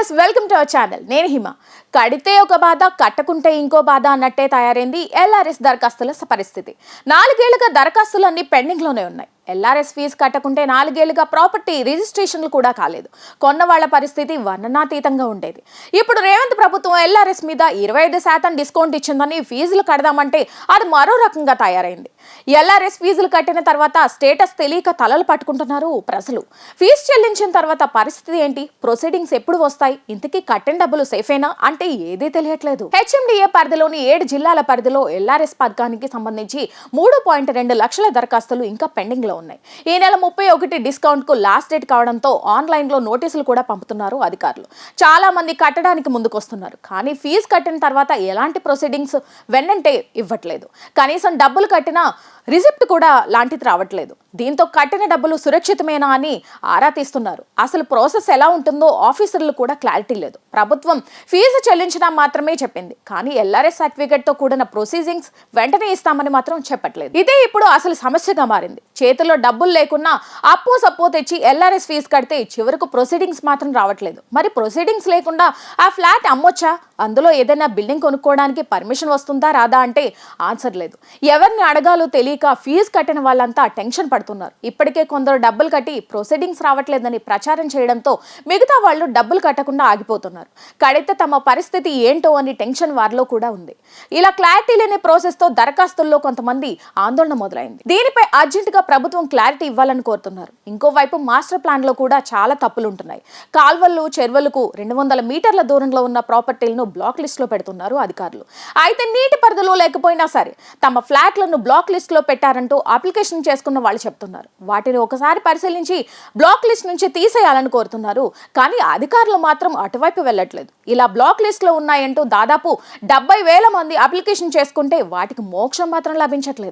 Viewers welcome to our channel. నేను హిమ. కడితే ఒక బాధ కట్టకుంటే ఇంకో బాధ అన్నట్టే తయారైంది ఎల్ఆర్ఎస్ దరఖాస్తుల పరిస్థితి. నాలుగేళ్ళుగా దరఖాస్తులన్నీ పెండింగ్లోనే ఉన్నాయి. ఎల్ఆర్ఎస్ ఫీజు కట్టకుంటే నాలుగేళ్ళుగా ప్రాపర్టీ రిజిస్ట్రేషన్లు కూడా కాలేదు. కొన్న వాళ్ళ పరిస్థితి వర్ణనాతీతంగా ఉండేది. ఇప్పుడు రేవంత్ ప్రభుత్వం ఎల్ఆర్ఎస్ మీద ఇరవై ఐదు శాతం డిస్కౌంట్ ఇచ్చిందని ఫీజులు కడదామంటే అది మరో రకంగా తయారైంది. ఎల్ఆర్ఎస్ ఫీజులు కట్టిన తర్వాత స్టేటస్ తెలియక తలలు పట్టుకుంటున్నారు ప్రజలు. ఫీజు చెల్లించిన తర్వాత పరిస్థితి ఏంటి? ప్రొసీడింగ్స్ ఎప్పుడు వస్తాయి? ఇంతకీ కట్టిన డబ్బులు సేఫేనా? అంటే ఏదీ తెలియట్లేదు. హెచ్ఎండిఏ పరిధిలోని ఏడు జిల్లాల పరిధిలో ఎల్ఆర్ఎస్ పథకానికి సంబంధించి మూడు పాయింట్ రెండు లక్షల దరఖాస్తులు ఇంకా పెండింగ్లో ఉన్నాయి. ఈ నెల ముప్పై ఒకటి డిస్కౌంట్కు లాస్ట్ డేట్ కావడంతో ఆన్లైన్లో నోటీసులు కూడా పంపుతున్నారు అధికారులు. చాలా మంది కట్టడానికి ముందుకొస్తున్నారు. కానీ ఫీజు కట్టిన తర్వాత ఎలాంటి ప్రొసీడింగ్స్ వెన్నంటే ఇవ్వట్లేదు. కనీసం డబ్బులు కట్టినా రిసిప్ట్ కూడా లాంటిది రావట్లేదు. దీంతో కట్టిన డబ్బులు సురక్షితమేనా అని ఆరా తీస్తున్నారు. అసలు ప్రాసెస్ ఎలా ఉంటుందో ఆఫీసర్లు కూడా క్లారిటీ లేదు. ప్రభుత్వం ఫీజు చెల్లించినా మాత్రమే చెప్పింది. కానీ ఎల్ఆర్ఎస్ సర్టిఫికేట్తో కూడిన ప్రొసీజింగ్స్ వెంటనే ఇస్తామని మాత్రం చెప్పట్లేదు. ఇదే ఇప్పుడు అసలు సమస్యగా మారింది. చేతిలో డబ్బులు లేకున్నా అప్పు సప్పు తెచ్చి ఎల్ఆర్ఎస్ ఫీజు కడితే చివరకు ప్రొసీడింగ్స్ మాత్రం రావట్లేదు. మరి ప్రొసీడింగ్స్ లేకుండా ఆ ఫ్లాట్ అమ్మొచ్చా? అందులో ఏదైనా బిల్డింగ్ కొనుక్కోవడానికి పర్మిషన్ వస్తుందా రాదా అంటే ఆన్సర్ లేదు. ఎవరిని అడగాలో తెలియక ఫీజు కట్టిన వాళ్ళంతా టెన్షన్ పడుతున్నారు. ఇప్పటికే కొందరు డబ్బులు కట్టి ప్రొసీడింగ్స్ రావట్లేదని ప్రచారం చేయడంతో మిగతా వాళ్ళు డబ్బులు కట్టకుండా ఆగిపోతున్నారు. కడితే తమ పరిస్థితి ఏంటో అని టెన్షన్ వారిలో కూడా ఉంది. ఇలా క్లారిటీ లేని ప్రాసెస్తో దరఖాస్తుల్లో కొంతమంది ఆందోళన మొదలైంది. దీనిపై అర్జెంటుగా ప్రభుత్వం క్లారిటీ ఇవ్వాలని కోరుతున్నారు. ఇంకోవైపు మాస్టర్ ప్లాన్లో కూడా చాలా తప్పులు ఉంటున్నాయి కాల్వలు చెరువులకు రెండు వందల మీటర్ల దూరంలో ఉన్న ప్రాపర్టీలను బ్లాక్ లిస్ట్లో పెడుతున్నారు అధికారులు. అయితే నీటి పరిధిలో లేకపోయినా సరే తమ ఫ్లాట్లను బ్లాక్ లిస్ట్లో పెట్టారంటూ అప్లికేషన్ చేసుకున్న వాళ్ళు చెప్తున్నారు. వాటిని ఒకసారి పరిశీలించి బ్లాక్ లిస్ట్ నుంచి తీసేయాలని కోరుతున్నారు. కానీ అధికారులు మాత్రం అటువైపు వెళ్ళట్లేదు. ఇలా బ్లాక్ లిస్ట్లో ఉన్నాయంటూ దాదాపు డెబ్బై వేల మంది అప్లికేషన్ చేసుకుంటే వాటికి మోక్షం మాత్రం లభించట్లేదు.